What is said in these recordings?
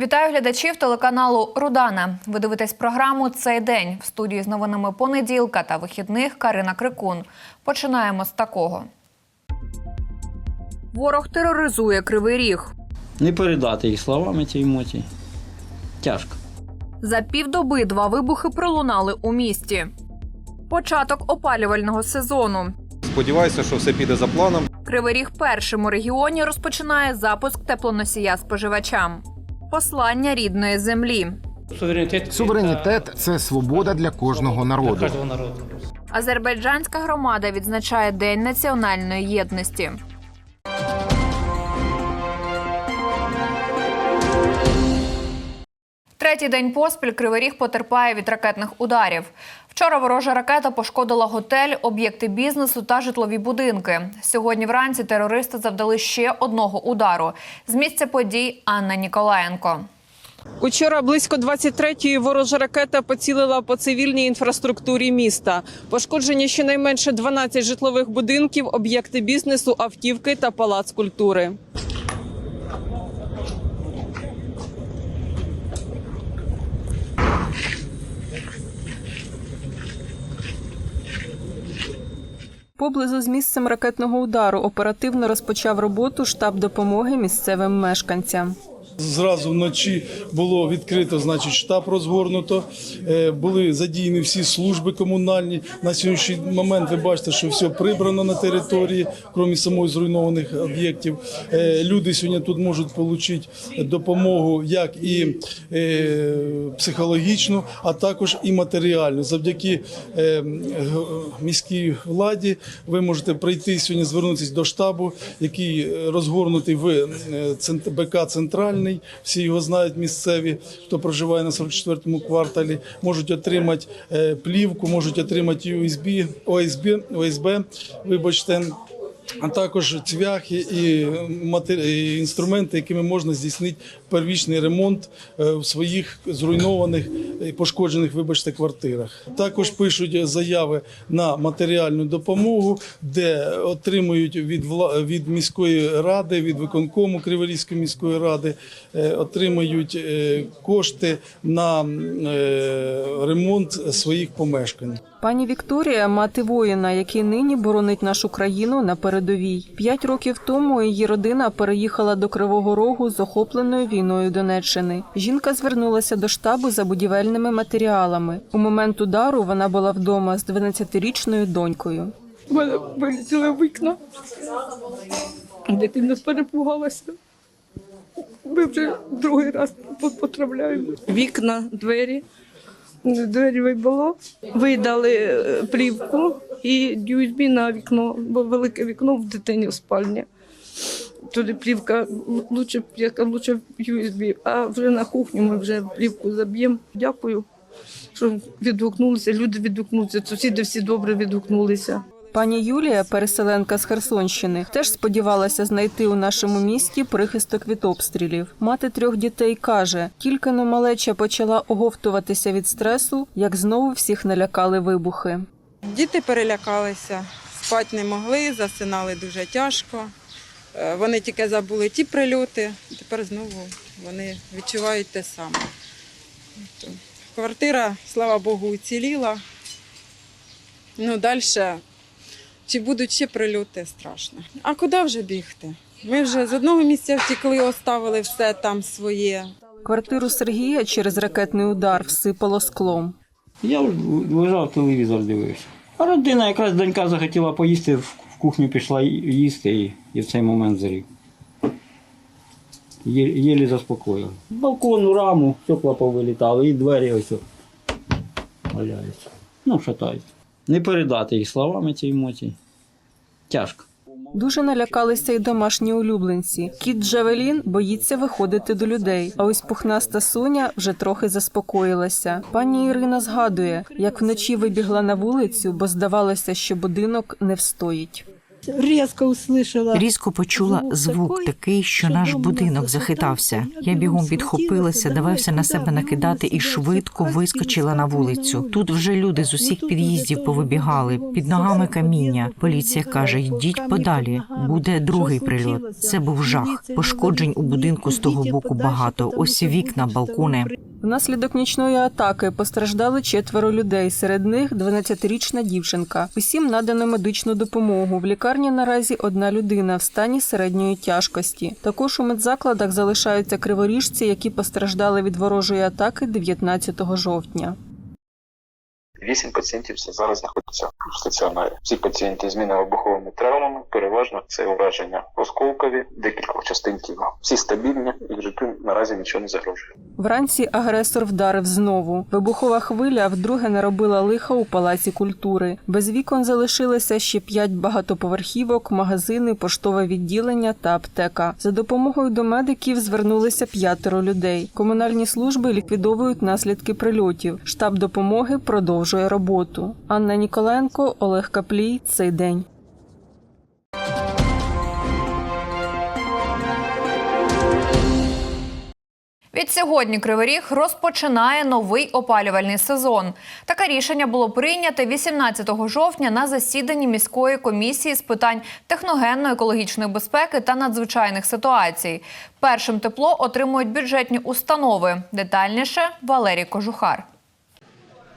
Вітаю глядачів телеканалу Рудана. Ви дивитесь програму Цей день в студії з новинами понеділка та вихідних Карина Крикун. Починаємо з такого. Ворог тероризує Кривий Ріг. Не передати їх словами ці емоції. Тяжко. За півдоби два вибухи пролунали у місті. Початок опалювального сезону. Сподіваюся, що все піде за планом. Кривий Ріг першим у регіоні розпочинає запуск теплоносія споживачам. Послання рідної землі. Суверенітет Суверенітет це свобода для кожного народу. Азербайджанська громада відзначає День національної єдності. Третій день поспіль Кривий Ріг потерпає від ракетних ударів. Вчора ворожа ракета пошкодила готель, об'єкти бізнесу та житлові будинки. Сьогодні вранці терористи завдали ще одного удару. З місця подій Анна Ніколаєнко. Учора близько 23-ї ворожа ракета поцілила по цивільній інфраструктурі міста. Пошкоджені щонайменше 12 житлових будинків, об'єкти бізнесу, автівки та палац культури. Поблизу з місцем ракетного удару оперативно розпочав роботу штаб допомоги місцевим мешканцям. Зразу вночі було відкрито, значить, штаб розгорнуто. Е, Були задіяні всі служби комунальні. На сьогоднішній момент ви бачите, що все прибрано на території, крім самої зруйнованих об'єктів. Е, Люди сьогодні тут можуть отримати допомогу як і е, психологічну, а також і матеріальну. Завдяки міській владі ви можете прийти сьогодні, звернутися до штабу, який розгорнутий в БК Центральний. Всі його знають місцеві, хто проживає на 44-му кварталі. Можуть отримати е, плівку, можуть отримати USB, ОСБ, ОСБ, вибачте. А також цвяхи і, інструменти, якими можна здійснити первічний ремонт е, в своїх зруйнованих і пошкоджених, вибачте, квартирах. Також пишуть заяви на матеріальну допомогу, де отримують від від міської ради, від виконкому Криворізької міської ради, е, отримують е, кошти на ремонт своїх помешкань. Пані Вікторія, мати воїна, який нині боронить нашу країну на передовій. П'ять років тому її родина переїхала до Кривого Рогу з охопленою війною Донеччини. Жінка звернулася до штабу за будівельними матеріалами. У момент удару вона була вдома з 12-річною донькою. У мене вилетіли вікна. Дитина перепугалася. Ми вже другий раз потрапляємо. Вікна, двері. Двері було. Видали е, плівку і USB на вікно, бо велике вікно в дитині в спальні. Туди плівка лучше, плівка, лучше USB, а вже на кухню ми вже плівку заб'ємо. Дякую, що відгукнулися. Люди відгукнулися, сусіди всі добре відгукнулися. Пані Юлія, переселенка з Херсонщини, теж сподівалася знайти у нашому місті прихисток від обстрілів. Мати трьох дітей каже, тільки но малеча почала оговтуватися від стресу, як знову всіх налякали вибухи. Діти перелякалися, спати не могли, засинали дуже тяжко. Е, Вони тільки забули ті прильоти, тепер знову вони відчувають те саме. Квартира, слава Богу, уціліла. Ну, далі, чи будуть ще прильоти, страшно. А куди вже бігти? Ми вже з одного місця втекли, оставили все там своє. Квартиру Сергія через ракетний удар всипало склом. Я лежав телевізор дивився. А родина якраз донька захотіла поїсти, в кухню пішла їсти і, і в цей момент зрів. Є, єлі заспокоїли. Балкону, раму, стекла повилітали, і двері ось валяються. Ну, шатаються. Не передати їх словами ці емоції. Тяжко. Дуже налякалися й домашні улюбленці. Кіт Джавелін боїться виходити до людей. А ось пухнаста Соня вже трохи заспокоїлася. Пані Ірина згадує, як вночі вибігла на вулицю, бо здавалося, що будинок не встоїть. Різко услышала. Різко почула звук такий, що наш будинок захитався. Я бігом підхопилася, давався на себе накидати і швидко вискочила на вулицю. Тут вже люди з усіх під'їздів повибігали. Під ногами каміння. Поліція каже: йдіть подалі. Буде другий прильот. Це був жах. Пошкоджень у будинку з того боку багато. Ось вікна, балкони. Внаслідок нічної атаки постраждали четверо людей. Серед них 12-річна дівчинка. Усім надано медичну допомогу. В лікарні наразі одна людина в стані середньої тяжкості. Також у медзакладах залишаються криворіжці, які постраждали від ворожої атаки 19 жовтня. Вісім пацієнтів зараз знаходяться в стаціонарі. Всі пацієнти з мінно-вибуховими травмами, переважно це ураження осколкові, декількох частин тіла. Всі стабільні і життю наразі нічого не загрожує. Вранці агресор вдарив знову. Вибухова хвиля вдруге наробила лиха у палаці культури. Без вікон залишилося ще п'ять багатоповерхівок, магазини, поштове відділення та аптека. За допомогою до медиків звернулися п'ятеро людей. Комунальні служби ліквідовують наслідки прильотів. Штаб допомоги продовжує роботу. Анна Ніколенко, Олег Каплій. Цей день. Відсьогодні Кривий Ріг розпочинає новий опалювальний сезон. Таке рішення було прийняте 18 жовтня на засіданні міської комісії з питань техногенно-екологічної безпеки та надзвичайних ситуацій. Першим тепло отримують бюджетні установи. Детальніше Валерій Кожухар.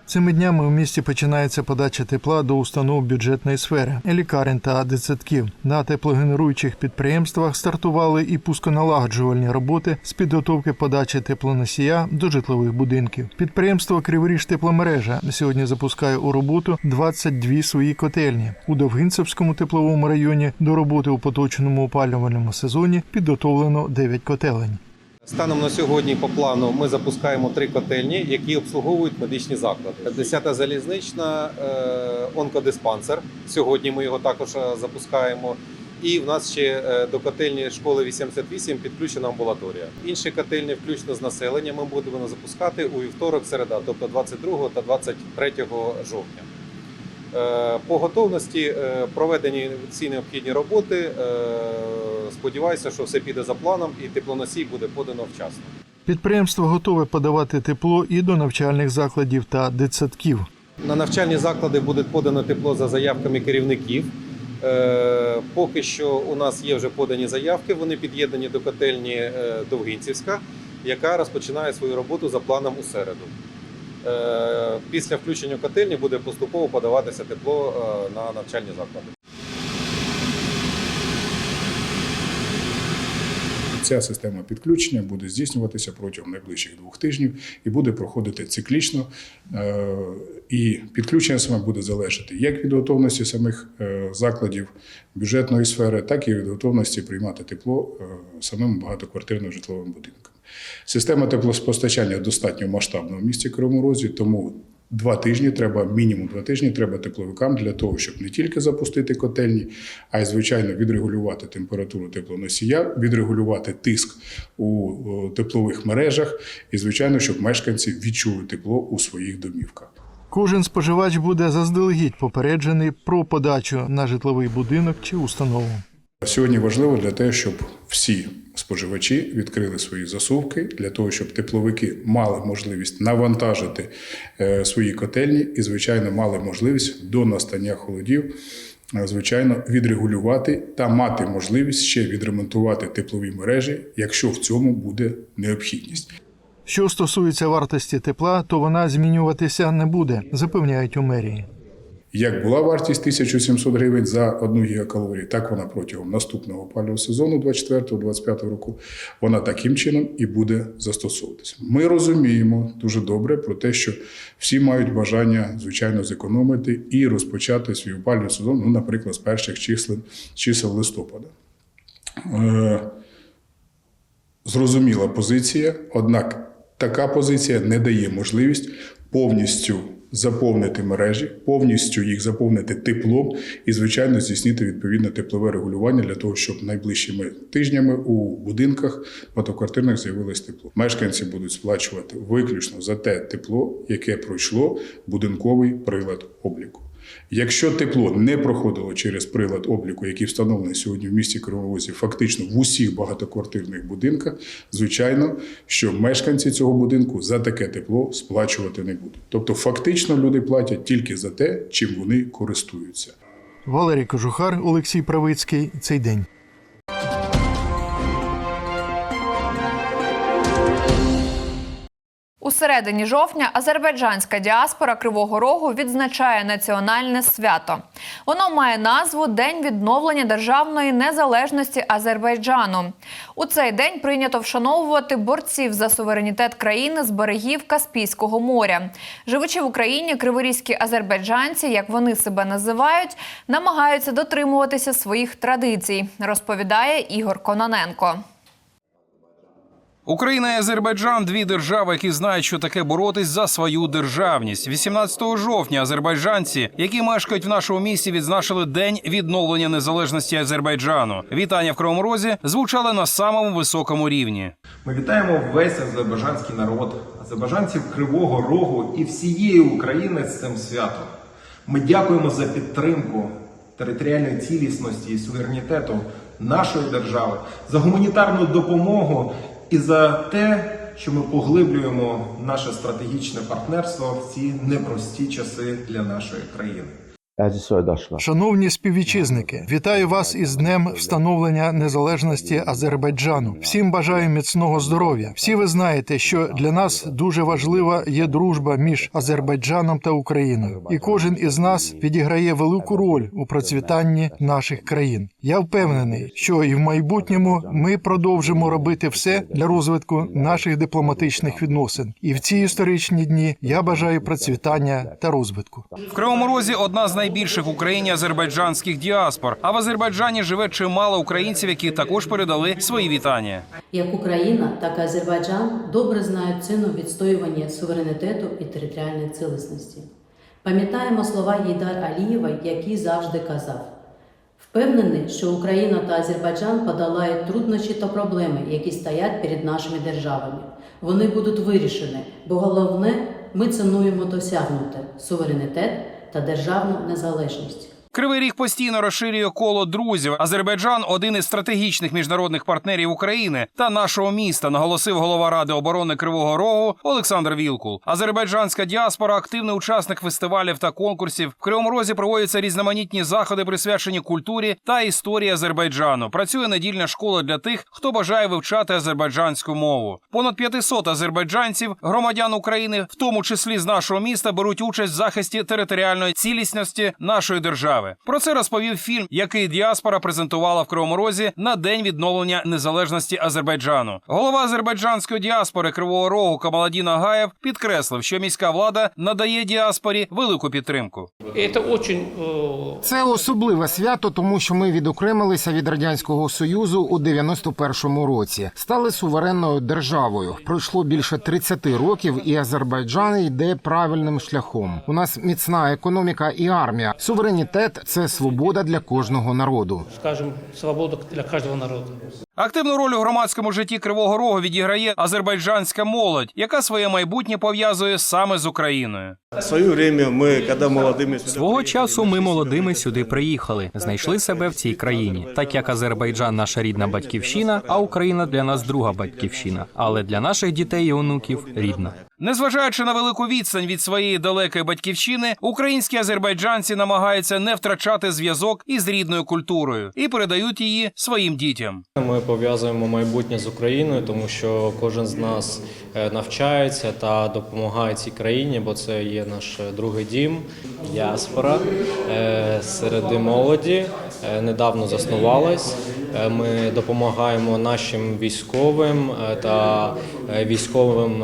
Цими днями у місті починається подача тепла до установ бюджетної сфери, лікарень та дитсадків. На теплогенеруючих підприємствах стартували і пусконалагоджувальні роботи з підготовки подачі теплоносія до житлових будинків. Підприємство Криворіж тепломережа сьогодні запускає у роботу 22 свої котельні. У Довгинцевському тепловому районі до роботи у поточному опалювальному сезоні підготовлено 9 котелень. Станом на сьогодні по плану ми запускаємо три котельні, які обслуговують медичні заклади. Десята залізнична е, онкодиспансер. Сьогодні ми його також е, запускаємо. І в нас ще е, до котельні школи 88 підключена амбулаторія. Інші котельні, включно з населенням, ми будемо запускати у вівторок, середа, тобто 22 та 23 жовтня. По готовності проведені всі необхідні роботи. Сподіваюся, що все піде за планом і теплоносій буде подано вчасно. Підприємство готове подавати тепло і до навчальних закладів та дитсадків. На навчальні заклади буде подано тепло за заявками керівників. Е, Поки що у нас є вже подані заявки. Вони під'єднані до котельні е, Довгинцівська, яка розпочинає свою роботу за планом у середу. Е, Після включення котельні буде поступово подаватися тепло на навчальні заклади. Ця система підключення буде здійснюватися протягом найближчих двох тижнів і буде проходити циклічно. Е, І підключення саме буде залежати як від готовності самих е, закладів бюджетної сфери, так і від готовності приймати тепло е, самим багатоквартирним житловим будинкам. Система теплопостачання достатньо масштабна в місті Кривому Розі, тому Два тижні треба, мінімум два тижні треба тепловикам для того, щоб не тільки запустити котельні, а й звичайно відрегулювати температуру теплоносія, відрегулювати тиск у теплових мережах, і звичайно, щоб мешканці відчули тепло у своїх домівках. Кожен споживач буде заздалегідь попереджений про подачу на житловий будинок чи установу. Сьогодні важливо для того, щоб всі споживачі відкрили свої засувки для того, щоб тепловики мали можливість навантажити е, свої котельні і, звичайно, мали можливість до настання холодів. е, Звичайно, відрегулювати та мати можливість ще відремонтувати теплові мережі, якщо в цьому буде необхідність. Що стосується вартості тепла, то вона змінюватися не буде, запевняють у мерії. Як була вартість 1700 гривень за 1 гігакалорію, так вона протягом наступного опалювального сезону 24-25 року вона таким чином і буде застосовуватися. Ми розуміємо дуже добре про те, що всі мають бажання, звичайно, зекономити і розпочати свій опалювальний сезон, ну, наприклад, з перших чисел, чисел листопада. Е, зрозуміла позиція, однак така позиція не дає можливість повністю заповнити мережі, повністю їх заповнити теплом і, звичайно, здійснити відповідне теплове регулювання для того, щоб найближчими тижнями у будинках багатоквартирних з'явилось тепло. Мешканці будуть сплачувати виключно за те тепло, яке пройшло будинковий прилад обліку. Якщо тепло не проходило через прилад обліку, який встановлений сьогодні в місті Кривовозі, фактично в усіх багатоквартирних будинках, звичайно, що мешканці цього будинку за таке тепло сплачувати не будуть. Тобто, фактично, люди платять тільки за те, чим вони користуються. Валерій Кожухар, Олексій Правицький. Цей день. Середині жовтня азербайджанська діаспора Кривого Рогу відзначає національне свято. Воно має назву День відновлення державної незалежності Азербайджану. У цей день прийнято вшановувати борців за суверенітет країни з берегів Каспійського моря. Живучи в Україні, криворізькі азербайджанці, як вони себе називають, намагаються дотримуватися своїх традицій, розповідає Ігор Кононенко. Україна і Азербайджан дві держави, які знають, що таке боротись за свою державність. 18 жовтня азербайджанці, які мешкають в нашому місті, відзначили день відновлення незалежності Азербайджану. Вітання в Кривому Розі звучали на самому високому рівні. Ми вітаємо весь азербайджанський народ, азербайджанців Кривого Рогу і всієї України з цим святом. Ми дякуємо за підтримку територіальної цілісності і суверенітету нашої держави, за гуманітарну допомогу і за те, що ми поглиблюємо наше стратегічне партнерство в ці непрості часи для нашої країни. Шановні співвітчизники, вітаю вас із днем встановлення незалежності Азербайджану. Всім бажаю міцного здоров'я. Всі ви знаєте, що для нас дуже важлива є дружба між Азербайджаном та Україною, і кожен із нас відіграє велику роль у процвітанні наших країн. Я впевнений, що і в майбутньому ми продовжимо робити все для розвитку наших дипломатичних відносин. І в ці історичні дні я бажаю процвітання та розвитку. В Кривому Розі одна з найбільших в Україні азербайджанських діаспор. А в Азербайджані живе чимало українців, які також передали свої вітання. Як Україна, так і Азербайджан добре знають ціну відстоювання суверенітету і територіальної цілісності. Пам'ятаємо слова Єйдар Алієва, який завжди казав: впевнений, що Україна та Азербайджан подолають труднощі та проблеми, які стоять перед нашими державами. Вони будуть вирішені, бо головне ми цінуємо досягнуте суверенітет та державну незалежність. Кривий ріг постійно розширює коло друзів. Азербайджан один із стратегічних міжнародних партнерів України та нашого міста, наголосив голова ради оборони Кривого Рогу Олександр Вілкул. Азербайджанська діаспора активний учасник фестивалів та конкурсів. В Кривому Розі проводяться різноманітні заходи, присвячені культурі та історії Азербайджану. Працює недільна школа для тих, хто бажає вивчати азербайджанську мову. Понад 500 азербайджанців, громадян України, в тому числі з нашого міста, беруть участь в захисті територіальної цілісності нашої держави. Про це розповів фільм, який діаспора презентувала в Кривому Розі на день відновлення незалежності Азербайджану. Голова азербайджанської діаспори Кривого Рогу Камаладін Агаєв підкреслив, що міська влада надає діаспорі велику підтримку. Це особливе свято, тому що ми відокремилися від радянського союзу у 91-му році. Стали суверенною державою. Пройшло більше 30 років, і Азербайджан йде правильним шляхом. У нас міцна економіка і армія. Суверенітет це свобода для кожного народу. скажем, свобода для кожного народа. Активну роль у громадському житті Кривого Рогу відіграє азербайджанська молодь, яка своє майбутнє пов'язує саме з Україною. Своє время ми, коли молодими Свого часу ми молодими сюди приїхали, знайшли себе в цій країні, так як Азербайджан наша рідна батьківщина, а Україна для нас друга батьківщина, але для наших дітей і онуків рідна. Незважаючи на велику відстань від своєї далекої батьківщини, українські азербайджанці намагаються не втрачати зв'язок із рідною культурою і передають її своїм дітям. Ми пов'язуємо майбутнє з Україною, тому що кожен з нас е, навчається та допомагає цій країні, бо це є наш е, другий дім, діаспора е, серед молоді. Недавно заснувалась. Ми допомагаємо нашим військовим та військовим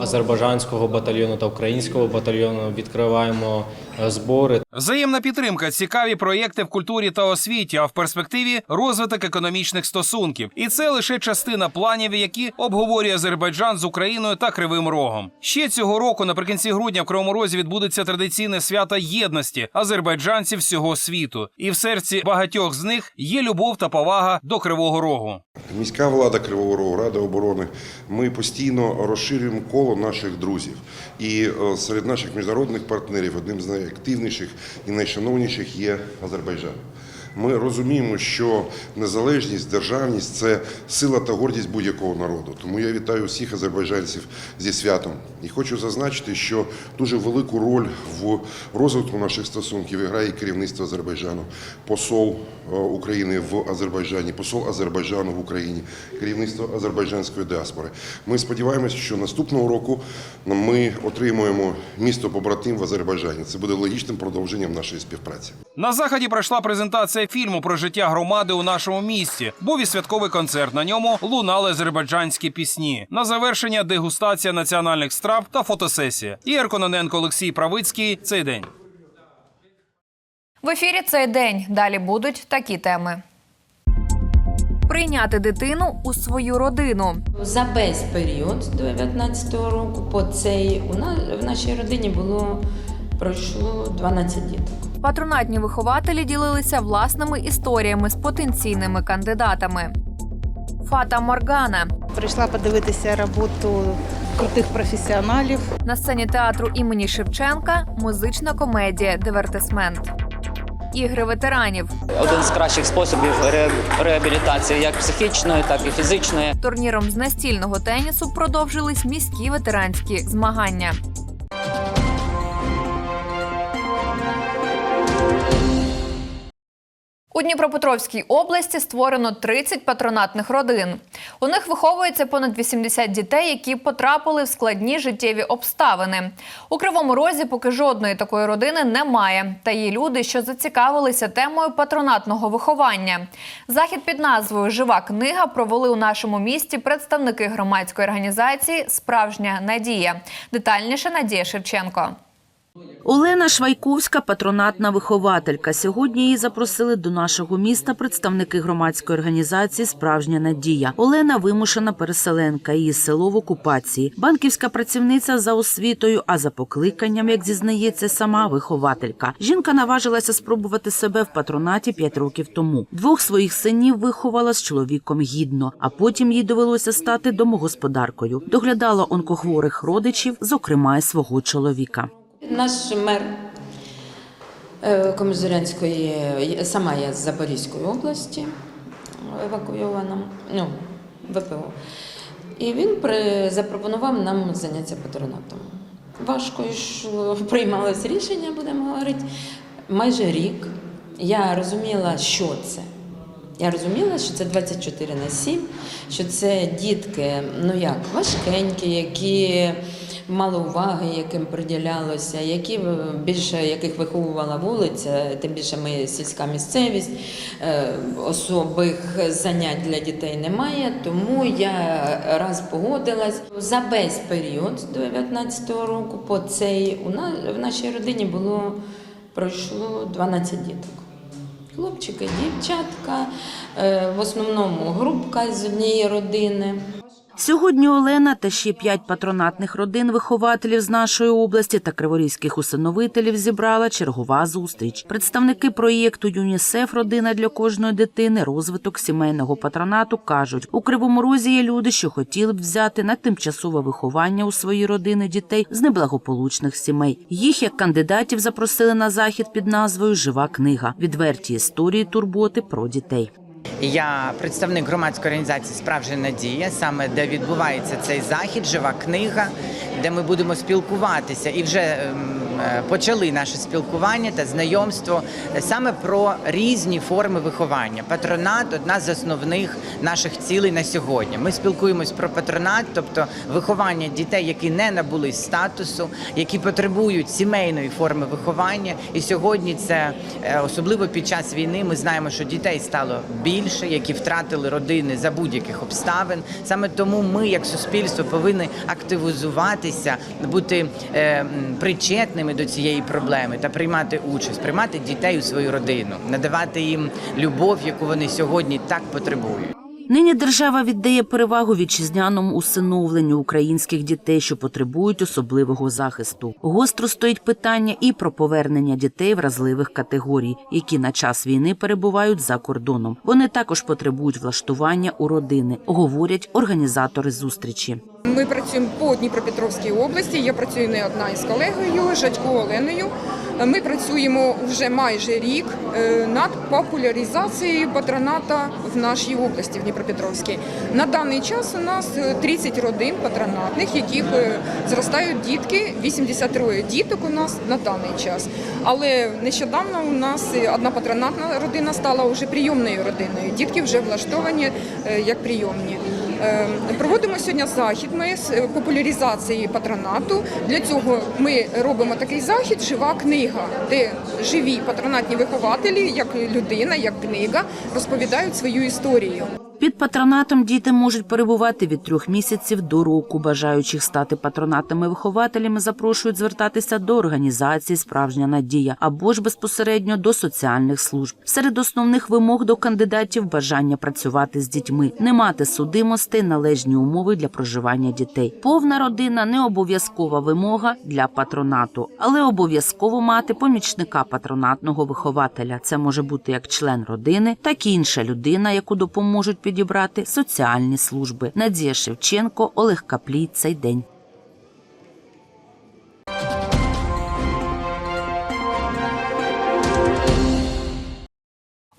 азербайджанського батальйону та українського батальйону. Відкриваємо збори Взаємна підтримка, цікаві проєкти в культурі та освіті, а в перспективі розвиток економічних стосунків. І це лише частина планів, які обговорює Азербайджан з Україною та Кривим Рогом. Ще цього року, наприкінці грудня, в Кривому Розі відбудеться традиційне свято єдності азербайджанців всього світу. І в серці багатьох з них є любов та повага до Кривого Рогу. Міська влада Кривого Рогу, Рада оборони. Ми постійно розширюємо коло наших друзів. І е, серед наших міжнародних партнерів одним з най- найактивніших і найшановніших є Азербайджан. Ми розуміємо, що незалежність, державність це сила та гордість будь-якого народу. Тому я вітаю всіх азербайджанців зі святом і хочу зазначити, що дуже велику роль в розвитку наших стосунків грає керівництво Азербайджану, посол е, України в Азербайджані, посол Азербайджану в Україні, керівництво азербайджанської діаспори. Ми сподіваємося, що наступного року ми отримуємо місто побратим в Азербайджані. Це буде логічним продовженням нашої співпраці. На заході пройшла презентація фільму про життя громади у нашому місті. Був і святковий концерт. На ньому лунали азербайджанські пісні. На завершення дегустація національних страв та фотосесія. Ігор Кононенко, Олексій Правицький. Цей день. В ефірі цей день. Далі будуть такі теми. Прийняти дитину у свою родину. За весь період з 19-го року по цей у нас в нашій родині було пройшло 12 діток. Патронатні вихователі ділилися власними історіями з потенційними кандидатами. Фата Моргана Прийшла подивитися роботу крутих професіоналів. на сцені театру імені Шевченка музична комедія Дивертисмент. Ігри ветеранів. один з кращих способів ре- реабілітації, як психічної, так і фізичної. Турніром з настільного тенісу продовжились міські ветеранські змагання. У Дніпропетровській області створено 30 патронатних родин. У них виховується понад 80 дітей, які потрапили в складні життєві обставини. У Кривому Розі поки жодної такої родини немає. Та є люди, що зацікавилися темою патронатного виховання. Захід під назвою Жива книга провели у нашому місті представники громадської організації Справжня надія. Детальніше Надія Шевченко. Олена Швайковська, патронатна вихователька. Сьогодні її запросили до нашого міста представники громадської організації Справжня надія. Олена вимушена переселенка. Її село в окупації. Банківська працівниця за освітою, а за покликанням, як зізнається, сама вихователька. Жінка наважилася спробувати себе в патронаті п'ять років тому. Двох своїх синів виховала з чоловіком гідно, а потім їй довелося стати домогосподаркою. Доглядала онкохворих родичів, зокрема й свого чоловіка. Наш мер е, Комізурянської, е, сама я з Запорізької області евакуйована, ну, ВПО. І він при, запропонував нам заняття патронатом. Важко йшло, приймалось рішення, будемо говорити. Майже рік я розуміла, що це. Я розуміла, що це 24 на 7, що це дітки, ну як, важкенькі, які мало уваги, яким приділялося, які е, більше яких виховувала вулиця, тим більше ми сільська місцевість, е, особих занять для дітей немає. Тому я раз погодилась за весь період з 19-го року по цей у нас в нашій родині було пройшло 12 діток. Хлопчики, дівчатка, е, в основному групка з однієї родини. Сьогодні Олена та ще п'ять патронатних родин вихователів з нашої області та криворізьких усиновителів зібрала чергова зустріч. Представники проєкту ЮНІСЕФ Родина для кожної дитини розвиток сімейного патронату кажуть, у кривому розі є люди, що хотіли б взяти на тимчасове виховання у свої родини дітей з неблагополучних сімей. Їх як кандидатів запросили на захід під назвою Жива книга відверті історії турботи про дітей. Я представник громадської організації Справжня надія, саме де відбувається цей захід, жива книга, де ми будемо спілкуватися і вже ем, е, почали наше спілкування та знайомство саме про різні форми виховання. Патронат одна з основних наших цілей на сьогодні. Ми спілкуємось про патронат, тобто виховання дітей, які не набули статусу, які потребують сімейної форми виховання. І сьогодні це е, особливо під час війни. Ми знаємо, що дітей стало більше, які втратили родини за будь-яких обставин. Саме тому ми, як суспільство, повинні активізуватися, бути е, причетними до цієї проблеми та приймати участь, приймати дітей у свою родину, надавати їм любов, яку вони сьогодні так потребують. Нині держава віддає перевагу вітчизняному усиновленню українських дітей, що потребують особливого захисту. Гостро стоїть питання і про повернення дітей вразливих категорій, які на час війни перебувають за кордоном. Вони також потребують влаштування у родини, говорять організатори зустрічі. Ми працюємо по Дніпропетровській області. Я працюю не одна із колегою Жадько Оленою. Ми працюємо вже майже рік е, над популяризацією патроната в нашій області, в Дніпропетровській. На даний час у нас е, 30 родин патронатних, яких е, зростають дітки. 83 діток у нас на даний час. Але нещодавно у нас е, одна патронатна родина стала вже прийомною родиною. Дітки вже влаштовані е, як прийомні. Е, Проводимо сьогодні захід ми з е, популяризації патронату. Для цього ми робимо такий захід Жива книга, де живі патронатні вихователі, як людина, як книга, розповідають свою історію. Під патронатом діти можуть перебувати від трьох місяців до року. Бажаючих стати патронатними вихователями запрошують звертатися до організації Справжня надія або ж безпосередньо до соціальних служб. Серед основних вимог до кандидатів бажання працювати з дітьми, не мати судимостей, належні умови для проживання дітей. Повна родина не обов'язкова вимога для патронату, але обов'язково мати помічника патронатного вихователя. Це може бути як член родини, так і інша людина, яку допоможуть підібрати соціальні служби. Надія Шевченко, Олег Каплій. Цей день.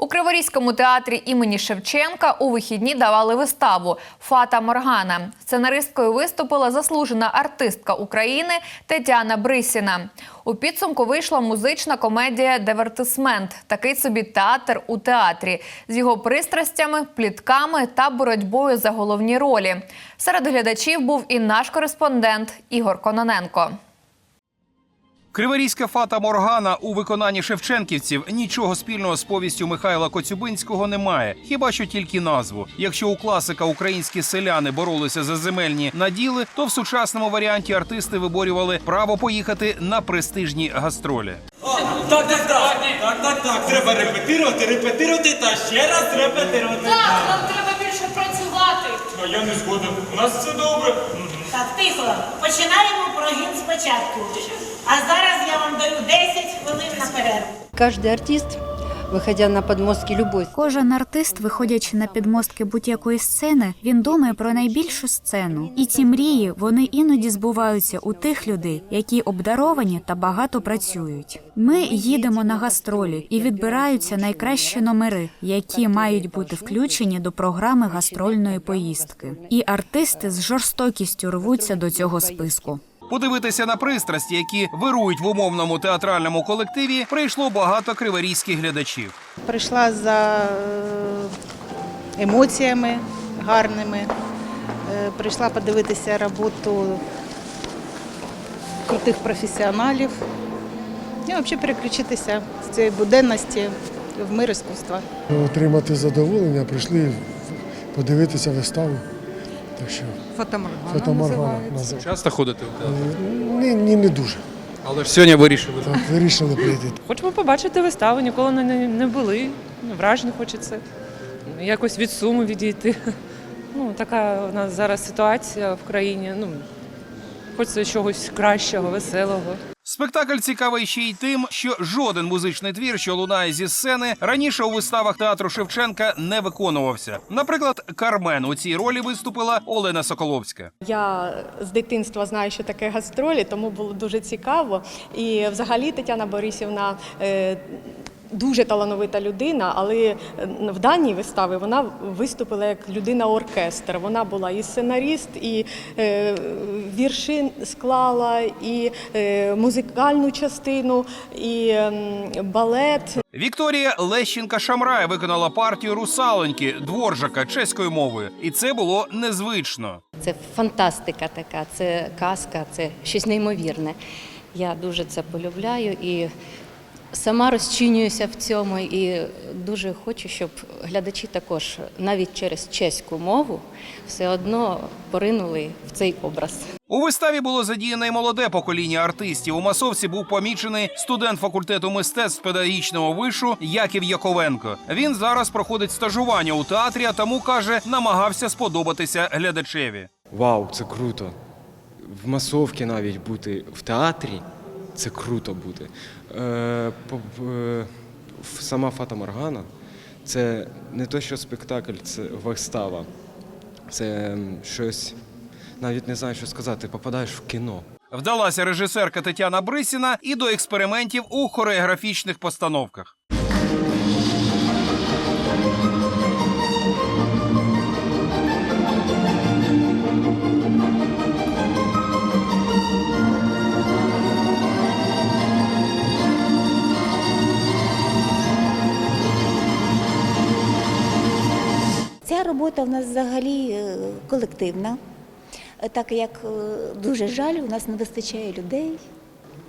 У Криворізькому театрі імені Шевченка у вихідні давали виставу Фата Моргана. Сценаристкою виступила заслужена артистка України Тетяна Брисіна. У підсумку вийшла музична комедія Девертисмент. Такий собі театр у театрі з його пристрастями, плітками та боротьбою за головні ролі. Серед глядачів був і наш кореспондент Ігор Кононенко. Криворізька фата Моргана у виконанні шевченківців нічого спільного з повістю Михайла Коцюбинського немає, хіба що тільки назву. Якщо у класика українські селяни боролися за земельні наділи, то в сучасному варіанті артисти виборювали право поїхати на престижні гастролі. Так, так, так, так, так, так. Треба репетирувати, репетирувати та ще раз репетирувати. Так, нам треба більше працювати. А я не згоден. У нас все добре. Так, тихо. Починаємо прогін спочатку. А зараз я вам даю 10 хвилин на перерву. Кожен артист, выходя на подмостки любой Кожен артист, виходячи на підмостки будь-якої сцени, він думає про найбільшу сцену. І ці мрії вони іноді збуваються у тих людей, які обдаровані та багато працюють. Ми їдемо на гастролі і відбираються найкращі номери, які мають бути включені до програми гастрольної поїздки. І артисти з жорстокістю рвуться до цього списку. Подивитися на пристрасті, які вирують в умовному театральному колективі, прийшло багато криворізьких глядачів. Прийшла за е, емоціями гарними. Е, Прийшла подивитися роботу крутих професіоналів. І взагалі переключитися з цієї буденності в мир іскусства. Отримати задоволення, прийшли подивитися виставу. Так що Фотоморгана фотоморгана називається. називається. Часто ходите в театр? Ні, ні, не дуже. Але ж сьогодні вирішили. Так, вирішили прийти. Хочемо побачити виставу, ніколи не, не, не були. Ну, Вражень хочеться. Якось від суму відійти. Ну, така у нас зараз ситуація в країні. Ну, хочеться чогось кращого, веселого. Спектакль цікавий ще й тим, що жоден музичний твір, що лунає зі сцени, раніше у виставах театру Шевченка не виконувався. Наприклад, Кармен у цій ролі виступила Олена Соколовська. Я з дитинства знаю, що таке гастролі, тому було дуже цікаво. І взагалі Тетяна Борисівна. е, Дуже талановита людина, але е, в даній виставі вона виступила як людина-оркестр. Вона була і сценаріст, і е, вірші склала, і е, музикальну частину, і ем, балет. Вікторія Лещенка Шамрай виконала партію русалоньки дворжака чеською мовою, і це було незвично. Це фантастика така, це казка, це щось неймовірне. Я дуже це полюбляю і сама розчинююся в цьому. І дуже хочу, щоб глядачі також навіть через чеську мову все одно поринули в цей образ. У виставі було задіяне й молоде покоління артистів. У масовці був помічений студент факультету мистецтв педагогічного вишу Яків Яковенко. Він зараз проходить стажування у театрі, а тому каже, намагався сподобатися глядачеві. Вау, це круто. В масовці навіть бути в театрі це круто бути. Е, е, сама Фата Моргана це не то, що спектакль, це вистава. Це щось навіть не знаю, що сказати, попадаєш в кіно. Вдалася режисерка Тетяна Брисіна і до експериментів у хореографічних постановках. Робота в нас взагалі е, колективна, Е, так як е, дуже жаль, у нас не вистачає людей.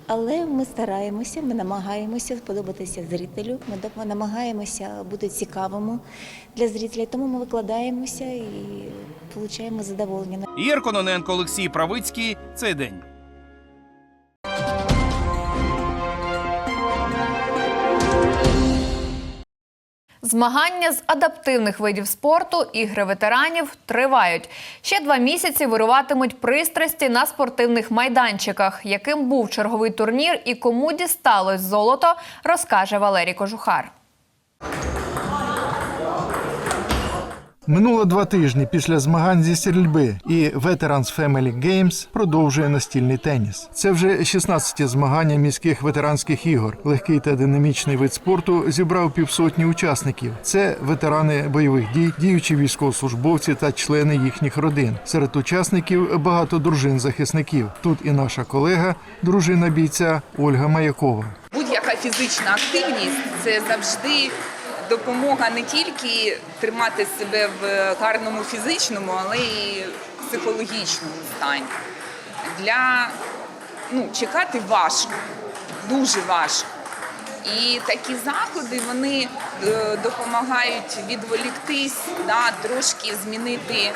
Але ми стараємося, ми намагаємося сподобатися зрителю, ми намагаємося бути цікавими для зрителя, тому ми викладаємося і отримуємо задоволення. Ігор Кононенко, Олексій Правицький. Цей день. Змагання з адаптивних видів спорту, ігри ветеранів тривають. Ще два місяці вируватимуть пристрасті на спортивних майданчиках. Яким був черговий турнір і кому дісталось золото, розкаже Валерій Кожухар. Минуло два тижні після змагань зі стрільби, і Veterans Family Games продовжує настільний теніс. Це вже 16-ті змагання міських ветеранських ігор. Легкий та динамічний вид спорту зібрав півсотні учасників. Це ветерани бойових дій, діючі військовослужбовці та члени їхніх родин. Серед учасників багато дружин захисників. Тут і наша колега, дружина бійця Ольга Маякова. Будь-яка фізична активність це завжди допомога не тільки тримати себе в гарному фізичному, але й психологічному стані. Для ну, чекати важко, дуже важко. І такі заходи вони е, допомагають відволіктись, да, трошки змінити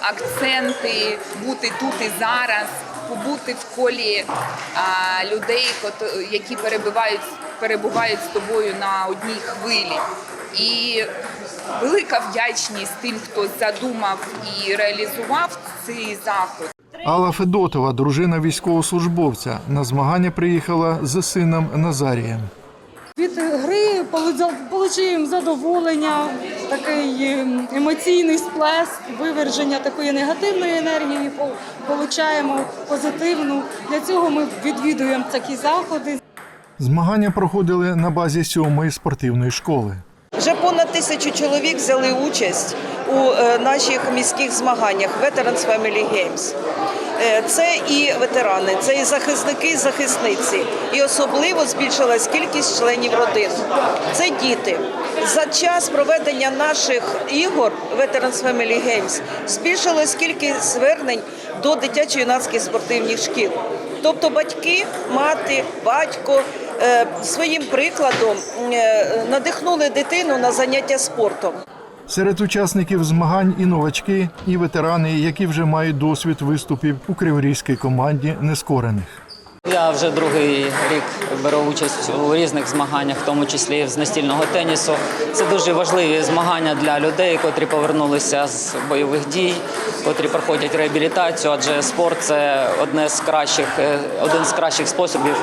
акценти, бути тут і зараз, побути в колі а, людей, які перебувають, перебувають з тобою на одній хвилі. І велика вдячність тим, хто задумав і реалізував цей заход. Алла Федотова, дружина військовослужбовця, на змагання приїхала з сином Назарієм. Від гри отримуємо задоволення, такий ем, емоційний сплеск, виверження такої негативної енергії, отримуємо позитивну. Для цього ми відвідуємо такі заходи. Змагання проходили на базі сьомої спортивної школи. Вже понад тисячу чоловік взяли участь у е, наших міських змаганнях Veterans Family Games. Е, Це і ветерани, це і захисники, і захисниці. І особливо збільшилась кількість членів родин. Це діти. За час проведення наших ігор Veterans Family Games збільшилась кількість звернень до дитячо-юнацьких спортивних шкіл. Тобто батьки, мати, батько е, своїм прикладом е, надихнули дитину на заняття спортом. Серед учасників змагань і новачки, і ветерани, які вже мають досвід виступів у криворізькій команді нескорених. Я вже другий рік беру участь у різних змаганнях, в тому числі з настільного тенісу. Це дуже важливі змагання для людей, котрі повернулися з бойових дій, котрі проходять реабілітацію. Адже спорт це одне з кращих, е, один з кращих способів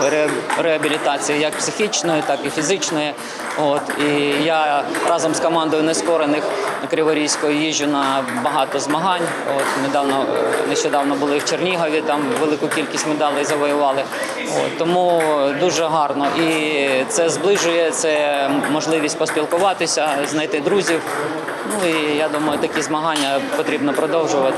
реабілітації, як психічної, так і фізичної. От і я разом з командою нескорених Криворізької їжджу на багато змагань. От недавно е, нещодавно були в Чернігові, там велику кількість медалей завоювали. От, тому дуже гарно. І це зближує, це можливість поспілкуватися, знайти друзів. Ну і я думаю, такі змагання потрібно продовжувати.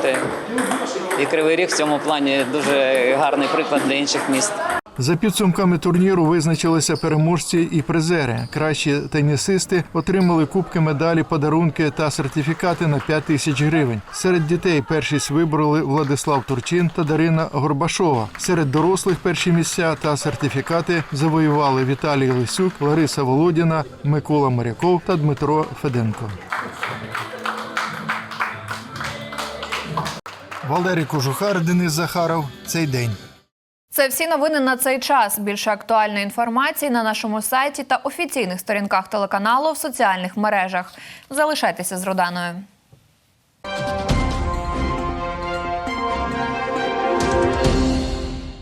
І Кривий Ріг в цьому плані дуже гарний приклад для інших міст. За підсумками турніру визначилися переможці і призери. Кращі тенісисти отримали кубки, медалі, подарунки та сертифікати на 5 тисяч гривень. Серед дітей першість вибороли Владислав Турчин та Дарина Горбашова. Серед дорослих перші місця та сертифікати завоювали Віталій Лисюк, Лариса Володіна, Микола Моряков та Дмитро Феденко. Валерій Кожухар, Денис Захаров. Цей день. Це всі новини на цей час. Більше актуальної інформації на нашому сайті та офіційних сторінках телеканалу в соціальних мережах. Залишайтеся з Роданою.